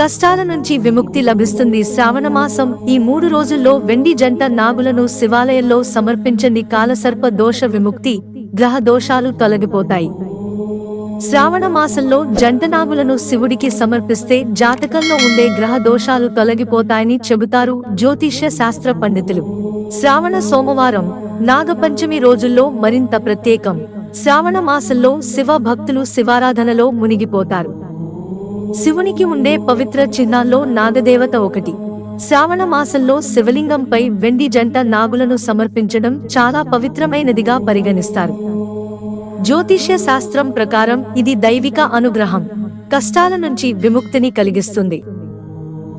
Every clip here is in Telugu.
కష్టాల నుంచి విముక్తి లభిస్తుంది. శ్రావణ మాసం ఈ మూడు రోజుల్లో వెండి జంట నాగులను శివాలయంలో సమర్పించండి. కాలసర్ప దోష విముక్తి గ్రహ దోషాలు తొలగిపోతాయి. శ్రావణ మాసంలో జంట నాగులను శివుడికి సమర్పిస్తే జాతకంలో ఉండే గ్రహ దోషాలు తొలగిపోతాయని చెబుతారు జ్యోతిష్య శాస్త్ర పండితులు. శ్రావణ సోమవారం నాగపంచమి రోజుల్లో మరింత ప్రత్యేకం. శ్రావణ మాసంలో శివ భక్తులు శివారాధనలో మునిగిపోతారు. శివునికి ఉండే పవిత్ర చిహ్నాల్లో నాగదేవత ఒకటి. శ్రావణ మాసంలో శివలింగంపై వెండి జంట నాగులను సమర్పించడం చాలా పవిత్రమైనదిగా పరిగణిస్తారు. జ్యోతిష్య శాస్త్రం ప్రకారం ఇది దైవిక అనుగ్రహం కష్టాల నుంచి విముక్తిని కలిగిస్తుంది.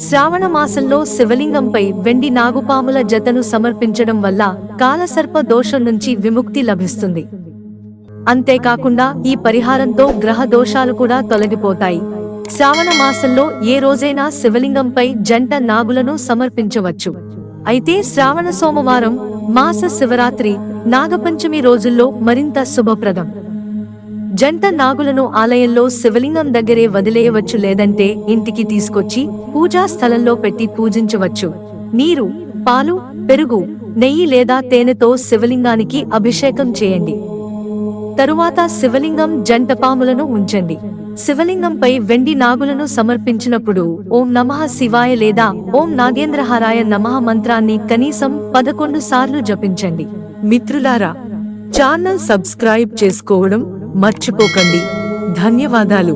శ్రావణ మాసంలో శివలింగంపై వెండి నాగుపాముల జతను సమర్పించడం వల్ల కాలసర్ప దోషం నుంచి విముక్తి లభిస్తుంది. అంతేకాకుండా ఈ పరిహారంతో గ్రహ దోషాలు కూడా తొలగిపోతాయి. శ్రావణ మాసంలో ఏ రోజైనా శివలింగంపై జంట నాగులను సమర్పించవచ్చు. అయితే శ్రావణ సోమవారం మాస శివరాత్రి నాగపంచమి రోజుల్లో మరింత శుభప్రదం. జంట నాగులను ఆలయంలో శివలింగం దగ్గరే వదిలేయవచ్చు లేదంటే ఇంటికి తీసుకొచ్చి పూజా స్థలంలో పెట్టి పూజించవచ్చు. నీరు పాలు పెరుగు నెయ్యి లేదా తేనెతో శివలింగానికి అభిషేకం చేయండి. తరువాత శివలింగం జంట పాములను ఉంచండి. శివలింగంపై వెండి నాగులను సమర్పించినప్పుడు ఓం నమః శివాయ లేదా ఓం నాగేంద్రహారాయ నమః మంత్రాన్ని కనీసం పదకొండు సార్లు జపించండి. మిత్రులారా ఛానల్ సబ్స్క్రైబ్ చేసుకోవడం మర్చిపోకండి. ధన్యవాదాలు.